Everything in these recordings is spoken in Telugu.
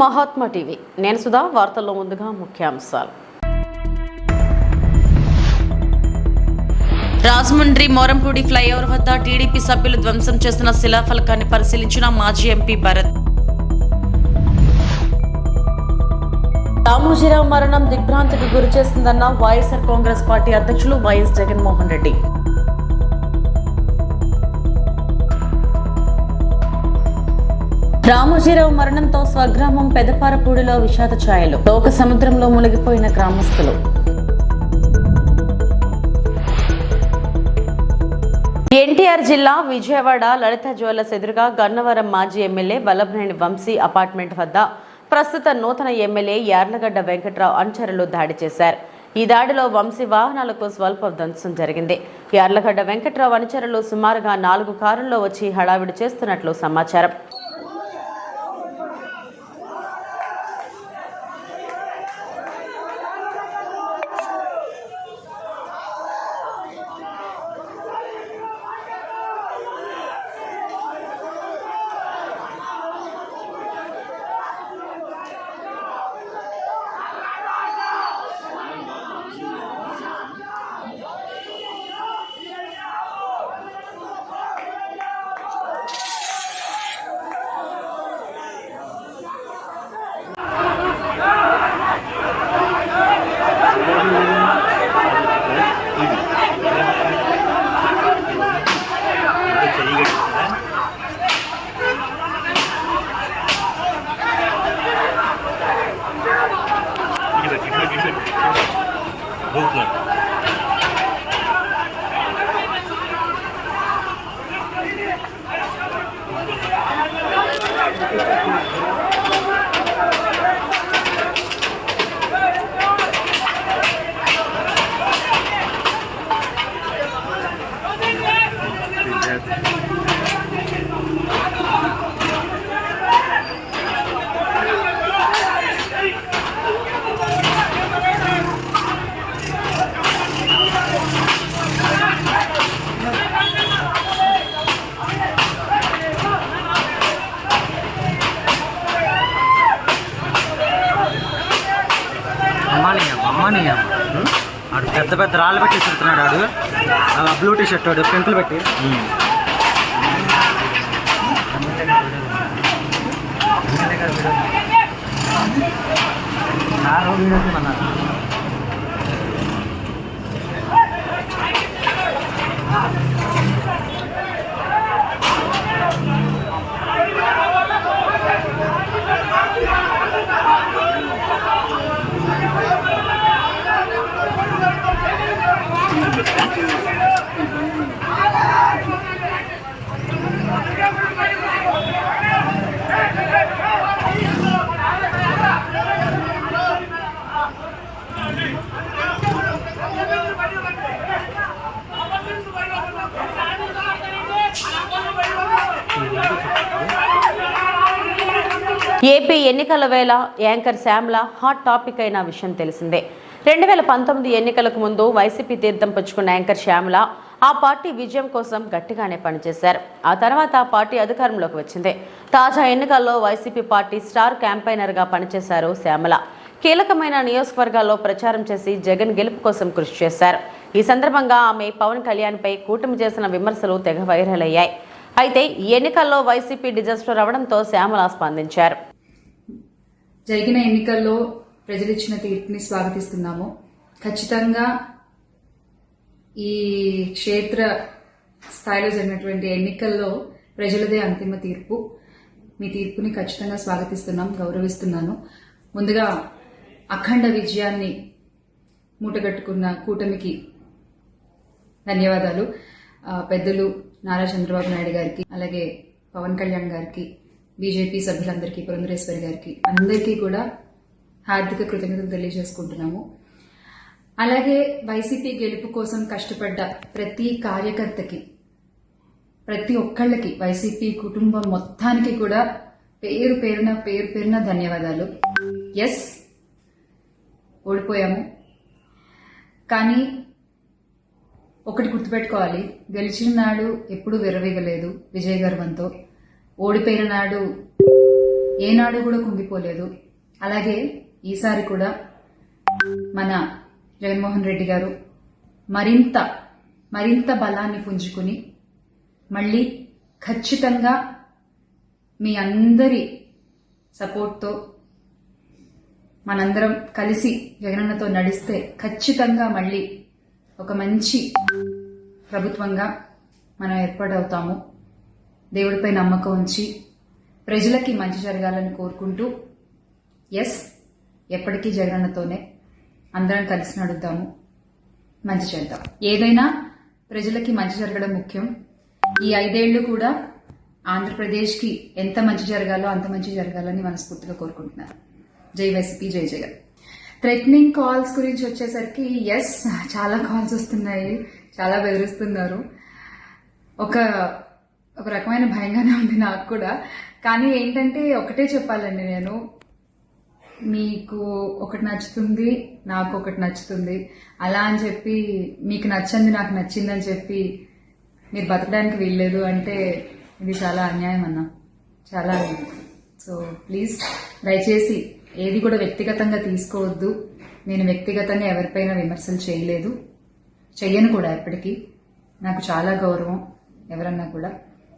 మహాత్మా టీవీ. నేను సుధా వార్తల్లో ముందుగా ముఖ్యాంశాలు. రాజమండ్రి మోరంపూడి ఫ్లైఓవర్ వద్ద టీడీపీ సభ్యులు ధ్వంసం చేసిన శిలాఫలకాన్ని పరిశీలించిన మాజీ ఎంపీ భరత్. రామోజీరావు మరణం దిగ్భ్రాంతికి గురి చేసిందన్న వైఎస్ఆర్ కాంగ్రెస్ పార్టీ అధ్యక్షులు వైఎస్ జగన్మోహన్ రెడ్డి. రామోజీరావు మరణంతో స్వగ్రామం పెదపారపూడిలో విషాద ఛాయలు. లోక సముద్రంలో మునిగిపోయిన గ్రామస్తులు. ఎన్టీఆర్ జిల్లా విజయవాడ లలిత జ్యువెలర్స్ ఎదురుగా గన్నవరం మాజీ ఎమ్మెల్యే వల్లభనేని వంశీ అపార్ట్మెంట్ వద్ద ప్రస్తుత నూతన ఎమ్మెల్యే యార్లగడ్డ వెంకట్రావు అనుచరులు దాడి చేశారు. ఈ దాడిలో వంశీ వాహనాలకు స్వల్ప ధ్వంసం జరిగింది. యార్లగడ్డ వెంకట్రావు అనుచరులు సుమారుగా నాలుగు కారుల్లో వచ్చి హడావిడి చేస్తున్నట్లు సమాచారం. అమ్మాని ఆడు పెద్ద పెద్ద రాళ్ళు పెట్టి చెప్తున్నాడు ఆడు. ఆ బ్లూ టీ షర్ట్ వాడు పెంకులు పెట్టి. సారు ఏపీ ఎన్నికల వేళ యాంకర్ శ్యామ్ల హాట్ టాపిక్ అయిన విషయం తెలిసిందే. రెండు వేల పంతొమ్మిది ఎన్నికలకు ముందు వైసీపీ తీర్థం పుచ్చుకున్న యాంకర్ శ్యామల ఆ పార్టీ విజయం కోసం గట్టిగానే పనిచేశారు. ఆ తర్వాత ఆ పార్టీ అధికారంలోకి వచ్చింది. తాజా ఎన్నికల్లో వైసీపీ పార్టీ స్టార్ క్యాంపైనర్గా పనిచేశారు శ్యామల. కీలకమైన నియోజకవర్గాల్లో ప్రచారం చేసి జగన్ గెలుపు కోసం కృషి చేశారు. ఈ సందర్భంగా ఆమె పవన్ కళ్యాణ్పై కూటమి చేసిన విమర్శలు తెగ వైరల్ అయ్యాయి. అయితే ఈ ఎన్నికల్లో వైసీపీ డిజాస్టర్ అవడంతో శ్యామల స్పందించారు. జరిగిన ఎన్నికల్లో ప్రజలు ఇచ్చిన తీర్పుని స్వాగతిస్తున్నాము. ఖచ్చితంగా ఈ క్షేత్ర స్థాయిలో జరిగినటువంటి ఎన్నికల్లో ప్రజలదే అంతిమ తీర్పు. మీ తీర్పుని ఖచ్చితంగా స్వాగతిస్తున్నాం గౌరవిస్తున్నాను. ముందుగా అఖండ విజయాన్ని మూటగట్టుకున్న కూటమికి ధన్యవాదాలు. పెద్దలు నారా చంద్రబాబు నాయుడు గారికి అలాగే పవన్ కళ్యాణ్ గారికి బీజేపీ సభ్యులందరికీ పురంధరేశ్వరి గారికి అందరికీ కూడా హార్దిక కృతజ్ఞతలు తెలియజేసుకుంటున్నాము. అలాగే వైసీపీ గెలుపు కోసం కష్టపడ్డ ప్రతి కార్యకర్తకి ప్రతి ఒక్కళ్ళకి వైసీపీ కుటుంబం మొత్తానికి కూడా పేరు పేరున పేరు పేరున ధన్యవాదాలు. ఎస్ ఓడిపోయాము. కానీ ఒకటి గుర్తుపెట్టుకోవాలి. గెలిచిన నాడు ఎప్పుడూ విరవీగలేదు విజయ గర్వంతో. ఓడిపోయిన నాడు ఏనాడు కూడా కుంగిపోలేదు. అలాగే ఈసారి కూడా మన జగన్మోహన్ రెడ్డి గారు మరింత మరింత బలాన్ని పుంజుకుని మళ్ళీ ఖచ్చితంగా మీ అందరి సపోర్ట్తో మనందరం కలిసి జగనన్నతో నడిస్తే ఖచ్చితంగా మళ్ళీ ఒక మంచి ప్రభుత్వంగా మనం ఏర్పాటవుతాము. దేవుడిపై నమ్మకం ఉంచి ప్రజలకి మంచి జరగాలని కోరుకుంటూ ఎస్ ఎప్పటికీ జగనన్నతోనే అందరం కలిసి నడుద్దాము. మంచి చేద్దాం. ఏదైనా ప్రజలకి మంచి జరగడం ముఖ్యం. ఈ ఐదేళ్ళు కూడా ఆంధ్రప్రదేశ్కి ఎంత మంచి జరగాలో అంత మంచి జరగాలని మనస్ఫూర్తిగా కోరుకుంటున్నాను. జై వైసీపీ జై జగన్. థ్రెట్నింగ్ కాల్స్ గురించి వచ్చేసరికి ఎస్ చాలా కాల్స్ వస్తున్నాయి. చాలా బెదిరిస్తున్నారు. ఒక ఒక రకమైన భయంగానే ఉంది నాకు కూడా. కానీ ఏంటంటే ఒకటే చెప్పాలండి నేను. మీకు ఒకటి నచ్చుతుంది నాకు ఒకటి నచ్చుతుంది. అలా అని చెప్పి మీకు నచ్చింది నాకు నచ్చిందని చెప్పి మీరు బతకడానికి వీల్లేదు అంటే ఇది చాలా అన్యాయం అన్న. చాలా సో ప్లీజ్ దయచేసి ఏది కూడా వ్యక్తిగతంగా తీసుకోవద్దు. నేను వ్యక్తిగతంగా ఎవరిపైన విమర్శలు చేయలేదు. చెయ్యను కూడా ఎప్పటికీ. నాకు చాలా గౌరవం ఎవరన్నా కూడా.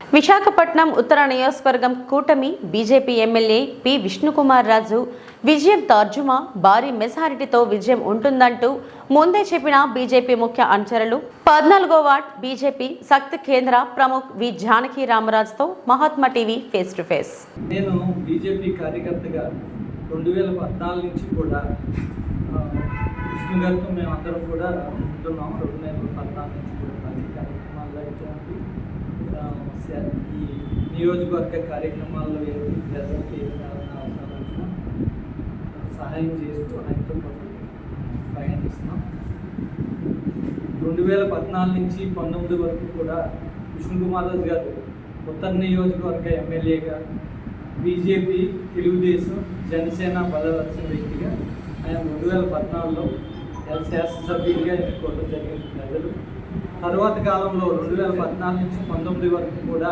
విశాఖపట్నం ఉత్తర నియోజకవర్గం కూటమి BJP MLA P Vishnukumar Raju విజయం తర్జుమా భారీ మెజారిటీతో విజయం ఉంటుందంటూ ముందే చెప్పిన బీజేపీ ముఖ్య అనుచరులు. పద్నాలుగో వార్డ్ బీజేపీ శక్తి కేంద్ర Pramukh V Janaki రామరాజుతో Mahatma TV face to face. నేను బీజేపీ కార్యకర్తగా రెండు వేల పద్నాలుగు నుంచి కూడా విష్ణు గారితో మేమందరం కూడా ఉంటున్నాం. రెండు వేల పద్నాలుగు నుంచి కూడా పార్టీ ఈ నియోజకవర్గ కార్యక్రమాల్లో ప్రజలకు ప్రజలకి ఏ విధమైన అవసరమైన సహాయం చేస్తూ ఆయనతో ప్రయాణిస్తున్నాం. రెండు వేల పద్నాలుగు నుంచి పంతొమ్మిది వరకు కూడా విష్ణుకుమార్ రాజు గారు ఉత్తర నియోజకవర్గ ఎమ్మెల్యేగా బీజేపీ తెలుగుదేశం జనసేన బలవలసిన వ్యక్తిగా ఆయన రెండు వేల పద్నాలుగులో శాసనసభ్యుడిగా ఎన్నుకోవడం జరిగింది. ప్రజలు తరువాత కాలంలో రెండు వేల పద్నాలుగు నుంచి పంతొమ్మిది వరకు కూడా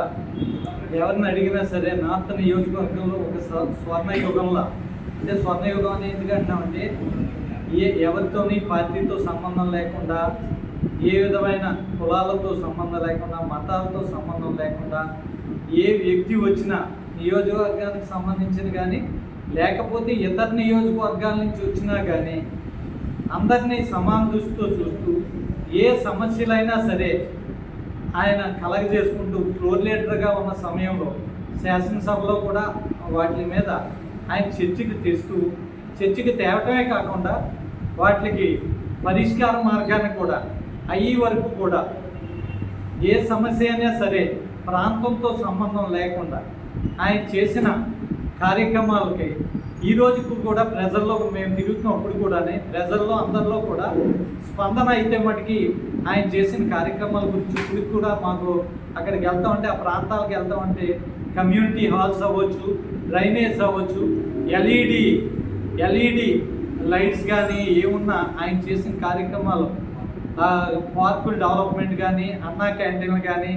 ఎవరిని అడిగినా సరే నార్త్ నియోజకవర్గంలో ఒక స్వ- అంటే స్వర్ణయుగం అనేది అని ఏ ఎవరితోని పార్టీతో సంబంధం లేకుండా ఏ విధమైన కులాలతో సంబంధం లేకుండా మతాలతో సంబంధం లేకుండా ఏ వ్యక్తి వచ్చినా నియోజకవర్గానికి సంబంధించిన కానీ లేకపోతే ఇతర నియోజకవర్గాల నుంచి వచ్చినా కానీ అందరినీ సమాన దృష్టితో చూస్తూ ఏ సమస్యలైనా సరే ఆయన కలగజేసుకుంటూ ఫ్లోర్ లీడర్గా ఉన్న సమయంలో శాసనసభలో కూడా వాటి మీద ఆయన చర్చకి తెస్తూ చర్చకి తేవటమే కాకుండా వాటికి పరిష్కార మార్గాన్ని కూడా అయ్యే వరకు కూడా ఏ సమస్య అయినా సరే ప్రాంతంతో సంబంధం లేకుండా ఆయన చేసిన కార్యక్రమాలకి ఈ రోజుకు కూడా ప్రజల్లో మేము తిరుగుతున్నప్పుడు కూడానే. ప్రజల్లో అందరిలో కూడా స్పందన అయితే మటుకి ఆయన చేసిన కార్యక్రమాల గురించి ఇప్పుడు కూడా మాకు అక్కడికి వెళ్తామంటే ఆ ప్రాంతాలకు వెళ్తామంటే కమ్యూనిటీ హాల్స్ అవ్వచ్చు డ్రైనేజ్ అవ్వచ్చు ఎల్ఈడి ఎల్ఈడి లైట్స్ కానీ ఏమున్నా ఆయన చేసిన కార్యక్రమాలు పార్కుల డెవలప్మెంట్ కానీ అన్నా క్యాంటీన్లు కానీ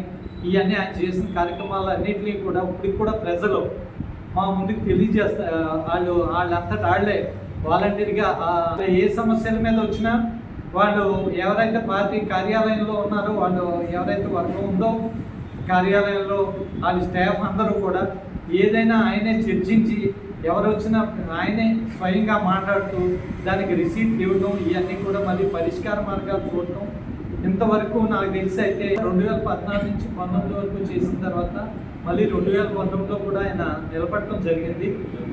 ఇవన్నీ ఆయన చేసిన కార్యక్రమాలు అన్నింటినీ కూడా ఇప్పటికి కూడా ప్రజలు మా ముందుకు తెలియజేస్తా వాళ్ళు వాళ్ళంతా వాళ్ళే. వాలంటీర్గా ఏ సమస్యల మీద వచ్చినా వాళ్ళు ఎవరైతే పార్టీ కార్యాలయంలో ఉన్నారో వాళ్ళు ఎవరైతే వర్గం ఉందో కార్యాలయంలో వాళ్ళ స్టాఫ్ అందరూ కూడా ఏదైనా ఆయనే చర్చించి ఎవరు వచ్చినా ఆయనే స్వయంగా మాట్లాడుతూ దానికి రిసీట్ ఇవ్వడం ఇవన్నీ కూడా మళ్ళీ పరిష్కార మార్గాలు చూడటం ఇంతవరకు నాకు తెలిసి అయితే రెండు వేల పద్నాలుగు నుంచి పంతొమ్మిది వరకు చేసిన తర్వాత మళ్ళీ రెండు వేల పంతొమ్మిదిలో కూడా ఆయన నిలబడటం జరిగింది.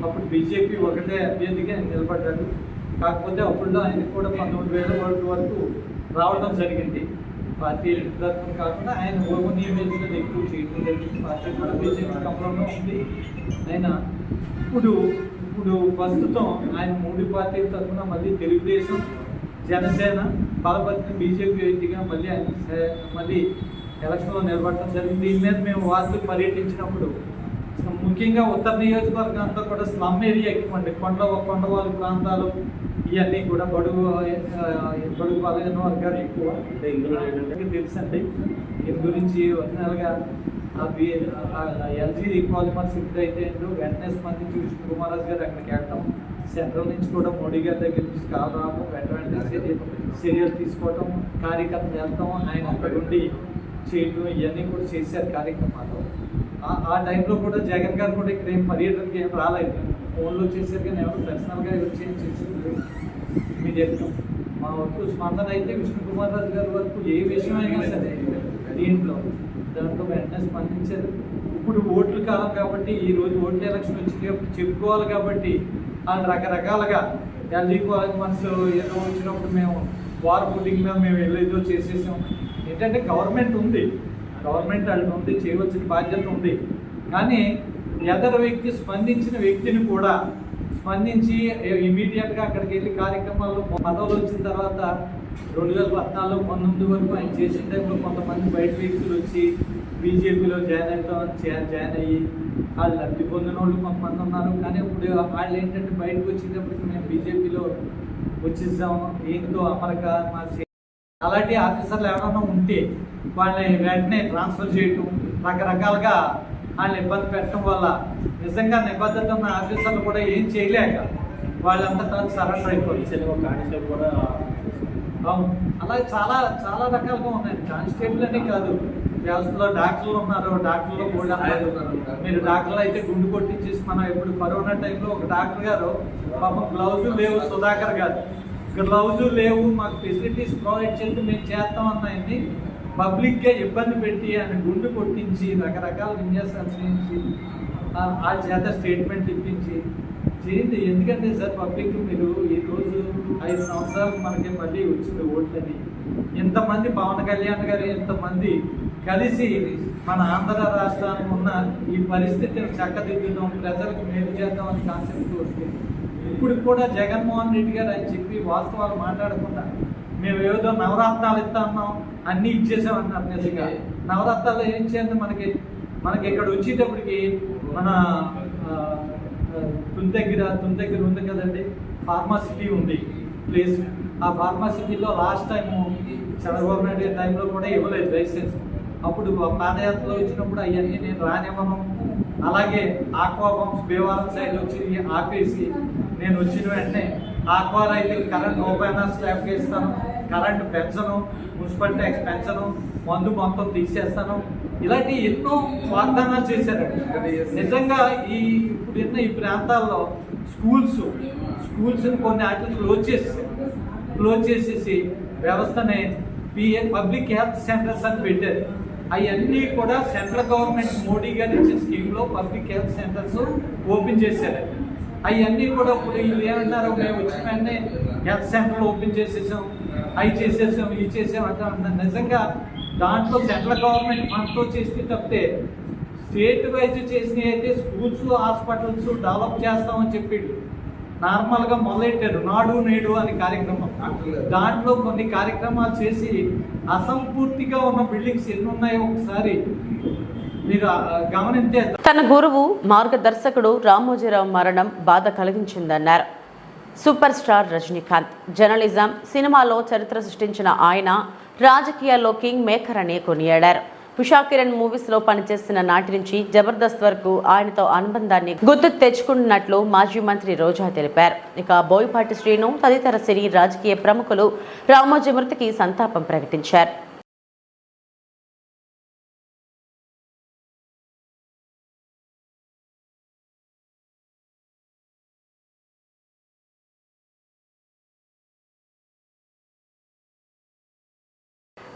అప్పుడు బీజేపీ ఒకటే అభ్యర్థిగా ఆయన నిలబడ్డాడు. కాకపోతే అప్పుడులో ఆయనకు కూడా పంతొమ్మిది వేల వరకు వరకు రావడం జరిగింది. పార్టీ తరఫున కాకుండా ఆయన ఓవర్ నియోజకవర్గం ఎక్కువ చేయడం జరిగింది. పార్టీ కూడా బీజేపీ కంపంలో ఉంది. ఆయన ఇప్పుడు ఇప్పుడు ప్రస్తుతం ఆయన మూడు పార్టీల తరఫున మళ్ళీ తెలుగుదేశం జనసేన బలపరిచిన బీజేపీ వ్యక్తిగా మళ్ళీ ఆయన మళ్ళీ ఎలక్షన్లో నిలబడటం జరిగింది. దీని మీద మేము వార్తలు పర్యటించినప్పుడు ముఖ్యంగా ఉత్తర నియోజకవర్గం అంతా కూడా స్లమ్ ఏరియా ఎక్కువ అండి కొండ కొండవాళ్ళ ప్రాంతాలు ఇవన్నీ కూడా బడుగు బడుగు బలహీన వర్గాలు ఎక్కువ. తెలుసండి దీని గురించి ఒరిజినల్గా అవి ఎల్జీ పాలిమర్స్ ఎప్పుడైతే ఏంటో వెంటనే స్పందించి విష్ణు కుమారాజ్ గారు అక్కడికి వెళ్ళటం. సెంట్రల్ నుంచి కూడా మోడీ గారి దగ్గర నుంచి కాల్ రావడం వెంట వెంటనే చర్య- చర్యలు తీసుకోవటం కార్యకర్తలు వెళ్తాం. ఆయన అక్కడ ఉండి చేయటం ఇవన్నీ కూడా చేశారు కార్యక్రమాలు ఆ- ఆ టైంలో కూడా జగన్ గారు కూడా ఇక్కడ ఏం పర్యటనకి ఏం రాలేదు. ఫోన్లో చేశారు కానీ ఎవరు పర్సనల్గా వచ్చి ఏం చేసింది మీరు చెప్తాం మా వరకు స్పందన అయితే విష్ణు కుమార్ రాజు గారి వరకు ఏ విషయం సరే దీంట్లో దాంట్లో వెంటనే స్పందించారు. ఇప్పుడు ఓట్ల కాలం కాబట్టి ఈ రోజు ఓట్ల ఎలక్షన్ వచ్చింది కాబట్టి చెప్పుకోవాలి కాబట్టి వాళ్ళు రకరకాలుగా ఎల్జీ కాలేజ్ మనసు ఏదో వచ్చినప్పుడు మేము వార్ పుట్టింగ్ మేము ఏదో చేసేసాం. ఏంటంటే గవర్నమెంట్ ఉంది. గవర్నమెంట్ వాళ్ళకి ఉంది చేయవలసిన బాధ్యత ఉంది. కానీ ఎదర వ్యక్తి స్పందించిన వ్యక్తిని కూడా స్పందించి ఇమీడియట్గా అక్కడికి వెళ్ళి కార్యక్రమాల్లో పదవులు వచ్చిన తర్వాత రెండు వేల పద్నాలుగు పంతొమ్మిది వరకు ఆయన చేసిన టైంలో కొంతమంది బయట వ్యక్తులు వచ్చి బీజేపీలో జాయిన్ అవుతామని జాయిన్ అయ్యి వాళ్ళు లబ్ధి పొందిన వాళ్ళు కొంతమంది ఉన్నారు. కానీ ఇప్పుడు వాళ్ళు ఏంటంటే బయటకు వచ్చేటప్పటికి మేము బీజేపీలో వచ్చేసాము. ఏంటో అమరక మా అలాంటి ఆఫీసర్లు ఎవరైనా ఉంటే వాళ్ళని వెంటనే ట్రాన్స్ఫర్ చేయటం రకరకాలుగా వాళ్ళని ఇబ్బంది పెట్టడం వల్ల నిజంగా నిబద్ధత ఉన్న ఆఫీసర్లు కూడా ఏం చేయలేక వాళ్ళంతా సరెండర్ అయిపోయింది కూడా అవును. అలా చాలా చాలా రకాలుగా ఉన్నాయి. కానిస్టేబుల్ అనే కాదు. వ్యవస్థలో డాక్టర్లు ఉన్నారు. డాక్టర్లు కూడా మీరు డాక్టర్లు అయితే గుండు కొట్టించేసి మనం ఇప్పుడు కరోనా టైంలో ఒక డాక్టర్ గారు పాపం గ్లౌజులు లేవు సుధాకర్ గారు. గ్లౌజులు లేవు మాకు ఫెసిలిటీస్ ప్రొవైడ్ చేస్తే మేము చేస్తాం ఆయన్ని పబ్లిక్గా ఇబ్బంది పెట్టి ఆయన గుండు కొట్టించి రకరకాల విన్యాసాలు చేయించి ఆ- చేత స్టేట్మెంట్ ఇప్పించి చేయండి. ఎందుకంటే సార్ పబ్లిక్ మీరు ఈరోజు ఐదు సంవత్సరాలు మనకి మళ్ళీ వచ్చింది ఓట్లని. ఇంతమంది పవన్ కళ్యాణ్ గారు ఇంతమంది కలిసి మన ఆంధ్ర రాష్ట్రానికి ఉన్న ఈ పరిస్థితిని చక్కదిద్దుదాం ప్రజలకు మేలు చేద్దాం అనే కాన్సెప్ట్ వస్తుంది ఇప్పుడు కూడా జగన్మోహన్ రెడ్డి గారు అని చెప్పి వాస్తవాలు మాట్లాడకుండా మేము ఏదో నవరత్నాలు ఇస్తా ఉన్నాం అన్నీ ఇచ్చేసామన్నారు నిజంగా. నవరత్నాలు ఏం ఇచ్చేది మనకి? మనకి ఇక్కడ వచ్చేటప్పటికి మన తుని దగ్గర తుని దగ్గర ఉంది కదండి ఫార్మాసిటీ ఉంది ప్లేస్. ఆ ఫార్మాసిటీలో లాస్ట్ టైం చంద్రబాబు నాయుడు గారి టైంలో కూడా ఇవ్వలేదు లైసెన్స్. అప్పుడు పాదయాత్రలో వచ్చినప్పుడు అవన్నీ నేను రానివ్వను. అలాగే ఆక్వా పంప్స్ భీమవరం సైడ్ వచ్చి ఆపేసి నేను వచ్చిన వెంటనే ఆక్వా రైతులు కరెంట్ రూపాయన స్లాబ్కి ఇస్తాను. కరెంట్ పెంచను మున్సిపల్ ట్యాక్స్ పెంచను మందు మొత్తం తీసేస్తాను. ఇలాంటి ఎన్నో వాగ్దానాలు చేశారండి నిజంగా ఈ ఇప్పుడున్న ఈ ప్రాంతాల్లో స్కూల్స్ స్కూల్స్ని కొన్ని వాటిని క్లోజ్ చేసేసారు క్లోజ్ చేసేసి వ్యవస్థని పిఏ పబ్లిక్ హెల్త్ సెంటర్స్ అని పెట్టారు. అవన్నీ కూడా సెంట్రల్ గవర్నమెంట్ మోడీ గారు ఇచ్చే స్కీమ్లో పబ్లిక్ హెల్త్ సెంటర్స్ ఓపెన్ చేశారు. అవన్నీ కూడా ఇప్పుడు వీళ్ళు ఏమన్నారు మేము వచ్చిన వెంటనే హెల్త్ సెంటర్లు ఓపెన్ చేసేసాం అవి చేసేసాం ఇవి చేసాం అంటే. నిజంగా దాంట్లో సెంట్రల్ గవర్నమెంట్ ఫండ్తో చేస్తే తప్పితే స్టేట్ వైజ్ చేసినవి అయితే స్కూల్స్ హాస్పిటల్స్ డెవలప్ చేస్తామని చెప్పిండు. నార్మల్గా మొదలెట్టారు నాడు నేడు అనే కార్యక్రమం. దాంట్లో కొన్ని కార్యక్రమాలు చేసి అసంపూర్తిగా ఉన్న బిల్డింగ్స్ ఎన్ని ఉన్నాయో ఒకసారి మీరు తన గురువు మార్గదర్శకుడు రామోజీరావు మరణం బాధ కలిగించిందన్నారు. సూపర్ స్టార్ రజనీకాంత్ జర్నలిజం సినిమాలో చరిత్ర సృష్టించిన ఆయన రాజకీయాల్లో కింగ్ మేకర్ అని కొనియాడారు. ఉషా కిరణ్ మూవీస్లో పనిచేస్తున్న నాటి నుంచి జబర్దస్త్ వరకు ఆయనతో అనుబంధాన్ని గుర్తు తెచ్చుకున్నట్లు మాజీ మంత్రి రోజా తెలిపారు. ఇక బోయపాటి శ్రీను తదితర సినీ రాజకీయ ప్రముఖులు రామోజీ మృతికి సంతాపం ప్రకటించారు.